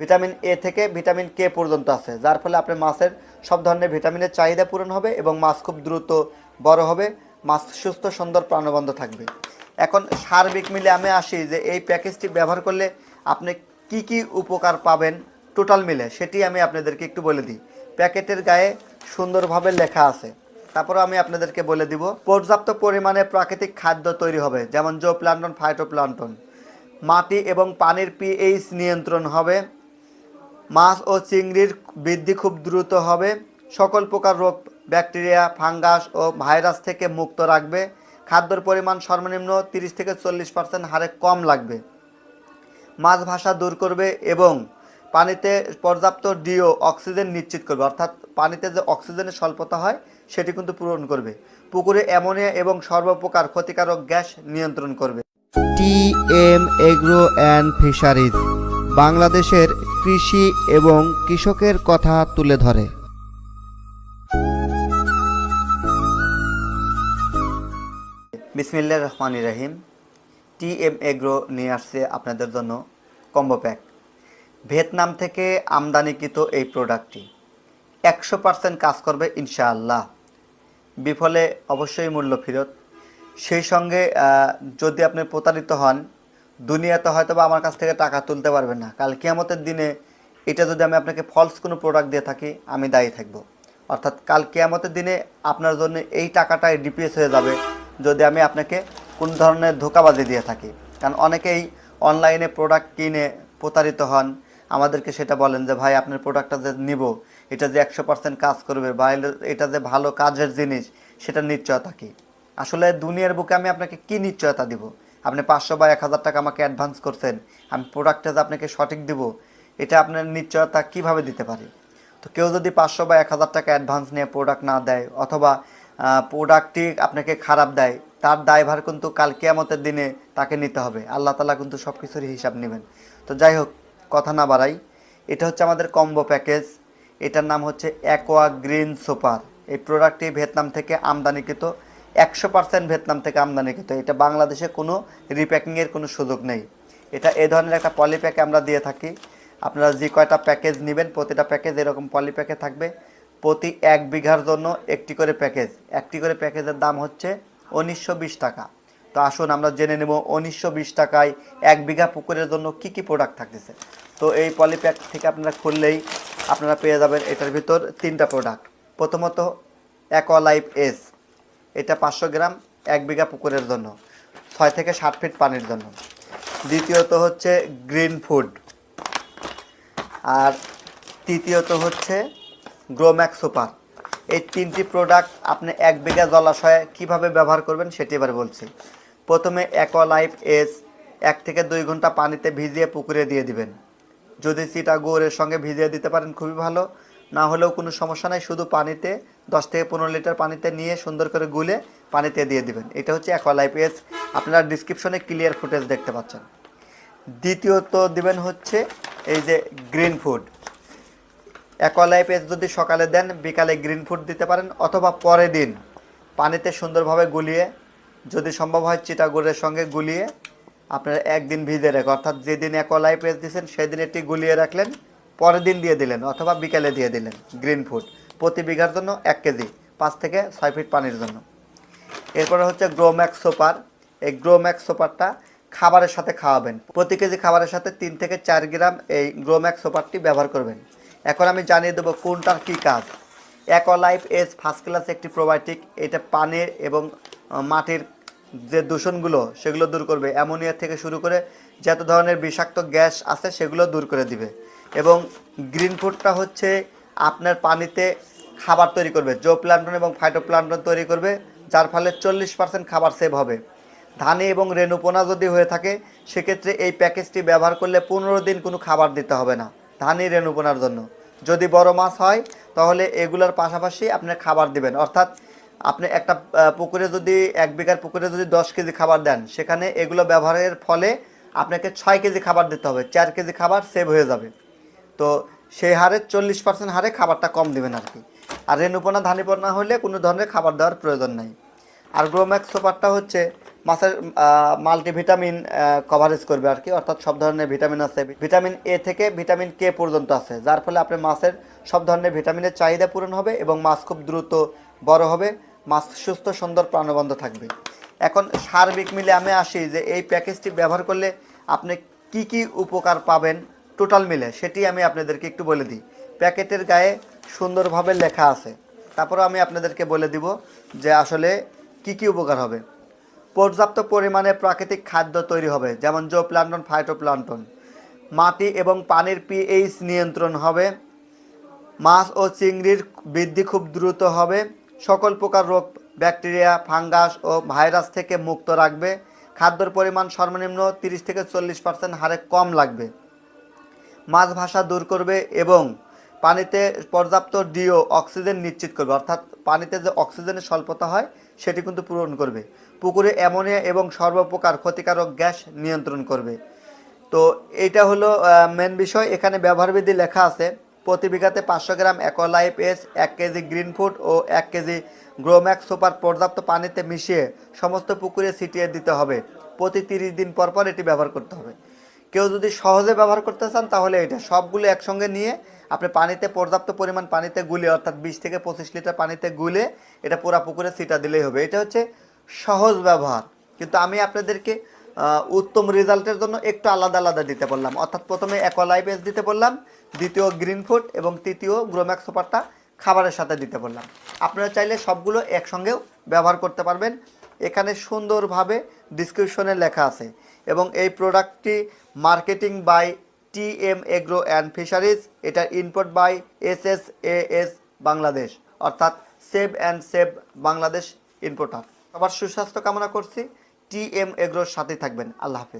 Vitamin A থেকে vitamin K পর্যন্ত আছে, যার ফলে আপনার মাছের সব ধরনের ভিটামিনের চাহিদা পূরণ হবে এবং মাছ খুব দ্রুত বড় হবে, মাছ সুস্থ, সুন্দর প্রাণবন্ধ থাকবে। এখন সার্বিক মিলে আমি আসি যে এই প্যাকেজটি ব্যবহার করলে আপনি কি কি উপকার পাবেন টোটাল মিলে, সেটি আমি আপনাদেরকে একটু বলে দিই। প্যাকেটের গায়ে সুন্দরভাবে লেখা আছে। তারপরে আমি আপনাদেরকে বলে দিব, পর্যাপ্ত পরিমাণে প্রাকৃতিক খাদ্য তৈরি হবে, যেমন জো প্লান্টন ফাইটো প্লান্টন মাটি এবং পানির পিএইচ নিয়ন্ত্রণ হবে। মাছ ও চিংড়ির বৃদ্ধি খুব দ্রুত হবে। সকল প্রকার রোগ, ব্যাকটেরিয়া, ফাঙ্গাস ও ভাইরাস থেকে মুক্ত রাখবে। খাদ্যর পরিমাণ সর্বনিম্ন তিরিশ থেকে চল্লিশ পার্সেন্ট হারে কম লাগবে। মাছ ভাষা দূর করবে এবং পানিতে পর্যাপ্ত ডিও অক্সিজেন নিশ্চিত করবে। অর্থাৎ পানিতে যে অক্সিজেনের স্বল্পতা হয়, সেটি কিন্তু পূরণ করবে। পুকুরে অ্যামোনিয়া এবং সর্বপ্রকার ক্ষতিকারক গ্যাস নিয়ন্ত্রণ করবে। T M agro and fisheries, বাংলাদেশের কৃষি এবং কৃষকের কথা তুলে ধরে। বিসমিল্লা রহমান রাহিম। টি এম এগ্রো নিয়ে আসছে আপনাদের জন্য কম্বো প্যাক। ভিয়েতনাম থেকে আমদানিকৃত এই প্রোডাক্টটি একশো পার্সেন্ট কাজ করবে ইনশাআল্লাহ। বিফলে অবশ্যই মূল্য ফেরত। সেই সঙ্গে যদি আপনি প্রতারিত হন দুনিয়াতে হয়তো বা আমার কাছ থেকে টাকা তুলতে পারবেন না। কাল কেয়ামতের দিনে এটা যদি আমি আপনাকে ফলস কোনো প্রোডাক্ট দিয়ে থাকি, আমি দায়ী থাকব। অর্থাৎ কাল কেয়ামতের দিনে আপনার জন্য এই টাকাটাই ডিপিএস হয়ে যাবে যদি আমি আপনাকে কোন ধরনের ধোকাবাজি দিয়ে থাকি। কারণ অনেকেই অনলাইনে প্রোডাক্ট কিনে প্রতারিত হন। আমাদেরকে সেটা বলেন যে, ভাই, আপনার প্রোডাক্টটা যে নিব, এটা যে একশো পার্সেন্ট কাজ করবে বা এটা যে ভালো কাজের জিনিস, সেটা নিশ্চয়তা কী? আসলে দুনিয়ার বুকে আমি আপনাকে কি নিশ্চয়তা দিব? আপনি পাঁচশো বা এক হাজার টাকা আমাকে অ্যাডভান্স করছেন, আমি প্রোডাক্টটা যে আপনাকে সঠিক দিব, এটা আপনার নিশ্চয়তা কীভাবে দিতে পারি? তো কেউ যদি পাঁচশো বা এক হাজার টাকা অ্যাডভান্স নিয়ে প্রোডাক্ট না দেয়, অথবা প্রোডাক্টটি আপনাকে খারাপ দেয়, তার দায়ভার কিন্তু কাল কেয়ামতের দিনে তাকে নিতে হবে। আল্লাহ তালা কিন্তু সব কিছুরই হিসাব নেবেন। তো যাই হোক, কথা না বাড়াই, এটা হচ্ছে আমাদের কম্বো প্যাকেজ এটার নাম হচ্ছে অ্যাকোয়া গ্রিন সুপার এই প্রোডাক্টটি ভিয়েতনাম থেকে আমদানিকৃত একশো পার্সেন্ট ভিয়েতনাম থেকে আমদানিকৃত এটা বাংলাদেশে কোনো রিপ্যাকিংয়ের কোনো সুযোগ নেই। এটা এ ধরনের একটা পলিপ্যাকে আমরা দিয়ে থাকি। আপনারা যে কয়টা প্যাকেজ নেবেন, প্রতিটা প্যাকেজ এরকম পলিপ্যাকে থাকবে। প্রতি এক বিঘার জন্য একটি করে প্যাকেজ একটি করে প্যাকেজের দাম হচ্ছে উনিশশো বিশ টাকা। তো আসুন আমরা জেনে নেব উনিশশো বিশ টাকায় এক বিঘা পুকুরের জন্য কি কি প্রোডাক্ট থাকতেছে। তো এই পলিপ্যাক থেকে আপনারা খুললেই আপনারা পেয়ে যাবেন এটার ভিতর তিনটা প্রোডাক্ট প্রথমত অ্যাকোয়া লাইফ এস এটা পাঁচশো গ্রাম, এক বিঘা পুকুরের জন্য, ছয় থেকে ষাট ফিট পানির জন্য। দ্বিতীয়ত হচ্ছে গ্রিন ফুড। আর তৃতীয়ত হচ্ছে গ্রোম্যাক সুপার। এই তিনটি প্রোডাক্ট আপনি এক বিঘা জলাশয়ে কীভাবে ব্যবহার করবেন সেটি এবার বলছি। প্রথমে অ্যাকোয়া লাইফ এস, এক থেকে দুই ঘণ্টা পানিতে ভিজিয়ে পুকুরে দিয়ে দিবেন। যদি চিটা গুড়ের সঙ্গে ভিজিয়ে দিতে পারেন খুবই ভালো, না হলেও কোনো সমস্যা নাই, শুধু পানিতে দশ থেকে পনেরো লিটার পানিতে নিয়ে সুন্দর করে গুলে পানিতে দিয়ে দিবেন। এটা হচ্ছে অ্যাকোয়ালাইফ এস আপনারা ডিসক্রিপশনে ক্লিয়ার ফুটেজ দেখতে পাচ্ছেন। দ্বিতীয়ত দিবেন হচ্ছে এই যে গ্রিন ফুড অ্যাকোয়ালাইফ এস যদি সকালে দেন, বিকালে গ্রিন ফুড দিতে পারেন, অথবা পরের দিন পানিতে সুন্দরভাবে গুলিয়ে, যদি সম্ভব হয় চিটা গুড়ের সঙ্গে গুলিয়ে আপনারা একদিন ভিজে রেখে, অর্থাৎ যেদিন অ্যাকোয়ালাইফ এস দিয়েছেন সেদিন এটি গুলিয়ে রাখলেন, পরের দিন দিয়ে দিলেন, অথবা বিকালে দিয়ে দিলেন গ্রিন ফুড প্রতি বিঘার জন্য এক কেজি, পাঁচ থেকে ছয় ফিট পানির জন্য। এরপরে হচ্ছে গ্রোম্যাক্স সোপার এই গ্রোম্যাক্স সোপারটা খাবারের সাথে খাওয়াবেন। প্রতি কেজি খাবারের সাথে তিন থেকে চার গ্রাম এই গ্রোম্যাক্স সোপারটি ব্যবহার করবেন। এখন আমি জানিয়ে দেবো কোনটার কী কাজ। অ্যাকোলাইফ এস ফার্স্ট ক্লাস একটি প্রোবায়োটিক এটা পানির এবং মাটির যে দূষণগুলো সেগুলো দূর করবে। অ্যামোনিয়া থেকে শুরু করে যত ধরনের বিষাক্ত গ্যাস আছে সেগুলো দূর করে দিবে। এবং গ্রিন ফুডটা হচ্ছে আপনার পানিতে খাবার তৈরি করবে জো প্লান্টন এবং ফাইটোপ্লান্টন তৈরি করবে, যার ফলে চল্লিশ পার্সেন্ট খাবার সেভ হবে। ধানে এবং রেণুপোনা যদি হয়ে থাকে, সেক্ষেত্রে এই প্যাকেজটি ব্যবহার করলে পনেরো দিন কোনো খাবার দিতে হবে না, ধানি, রেণুপোনার জন্য। যদি বড় মাছ হয়, তাহলে এগুলোর পাশাপাশি আপনি খাবার দিবেন। অর্থাৎ আপনি একটা পুকুরে যদি, এক বিঘার পুকুরে যদি দশ কেজি খাবার দেন, সেখানে এগুলো ব্যবহারের ফলে আপনাকে ছয় কেজি খাবার দিতে হবে, চার কেজি খাবার সেভ হয়ে যাবে। তো সেই হারে চল্লিশ পার্সেন্ট হারে খাবারটা কম দেবেন আর কি। আর রেণুপোনা, ধানিপোনা হলে কোনো ধরনের খাবার দেওয়ার প্রয়োজন নাই। আর গ্রোম্যাক্স সুপারটা হচ্ছে মাছের মাল্টিভিটামিন কভারেজ করবে আর কি। অর্থাৎ সব ধরনের ভিটামিন আছে। ভিটামিন এ থেকে ভিটামিন কে পর্যন্ত আছে। যার ফলে আপনার মাছের সব ধরনের ভিটামিনের চাহিদা পূরণ হবে এবং মাছ খুব দ্রুত বড় হবে। মাছ সুস্থ, সুন্দর প্রাণবন্ধ থাকবে। এখন সার্বিক মিলে আমি আসি যে এই প্যাকেজটি ব্যবহার করলে আপনি কি কি উপকার পাবেন টোটাল মিলে, সেটি আমি আপনাদেরকে একটু বলে দিই। প্যাকেটের গায়ে সুন্দরভাবে লেখা আছে। তারপরে আমি আপনাদেরকে বলে দিব যে আসলে কি কি উপকার হবে। পর্যাপ্ত পরিমাণে প্রাকৃতিক খাদ্য তৈরি হবে, যেমন জো প্লান্টন ফাইটোপ্লান্টন। মাটি এবং পানির পিএইচ নিয়ন্ত্রণ হবে। মাছ ও চিংড়ির বৃদ্ধি খুব দ্রুত হবে। সকল প্রকার রোগ, ব্যাকটেরিয়া, ফাঙ্গাস ও ভাইরাস থেকে মুক্ত রাখবে। খাদ্যর পরিমাণ সর্বনিম্ন তিরিশ থেকে চল্লিশ পার্সেন্ট হারে কম লাগবে। মাছ ভাষা দূর করবে এবং পানিতে পর্যাপ্ত ডিও অক্সিজেন নিশ্চিত করবে। অর্থাৎ পানিতে যে অক্সিজেনের স্বল্পতা হয়, সেটি কিন্তু পূরণ করবে। পুকুরে অ্যামোনিয়া এবং সর্বপ্রকার ক্ষতিকারক গ্যাস নিয়ন্ত্রণ করবে। তো এইটা হলো মেন বিষয়। এখানে ব্যবহারবিধি লেখা আছে, প্রতি বিঘাতে পাঁচশো গ্রাম অ্যাকোলাইফ এস, এক কেজি গ্রিন ফুড ও এক কেজি গ্রোম্যাক্স সুপার পর্যাপ্ত পানিতে মিশিয়ে সমস্ত পুকুরে ছিটিয়ে দিতে হবে। প্রতি তিরিশ দিন পর পর এটি ব্যবহার করতে হবে। কেউ যদি সহজে ব্যবহার করতে চান, তাহলে এটা সবগুলো একসঙ্গে নিয়ে আপনি পানিতে পর্যাপ্ত পরিমাণ পানিতে গুলে, অর্থাৎ বিশ থেকে পঁচিশ লিটার পানিতে গুলে এটা পুরা পুকুরে ছিটা দিলেই হবে। এটা হচ্ছে সহজ ব্যবহার। কিন্তু আমি আপনাদেরকে উত্তম রেজাল্টের জন্য একটু আলাদা আলাদা দিতে বললাম। অর্থাৎ প্রথমে অ্যাকোলাইপেস দিতে বললাম, দ্বিতীয় গ্রিন ফুড এবং তৃতীয় গ্রোম্যাক্স সুপারটা খাবারের সাথে দিতে বললাম। আপনারা চাইলে সবগুলো একসঙ্গেও ব্যবহার করতে পারবেন। এখানে সুন্দরভাবে ডিসক্রিপশনে লেখা আছে। এবং এই প্রোডাক্টটি marketing by T M agro and fisheries এটার input by S S A S Bangladesh, অর্থাৎ save and save Bangladesh importer. সবার সুস্বাস্থ্য কামনা করছি। টি এম এগ্রোর সাথে থাকবেন। আল্লাহ হাফিজ।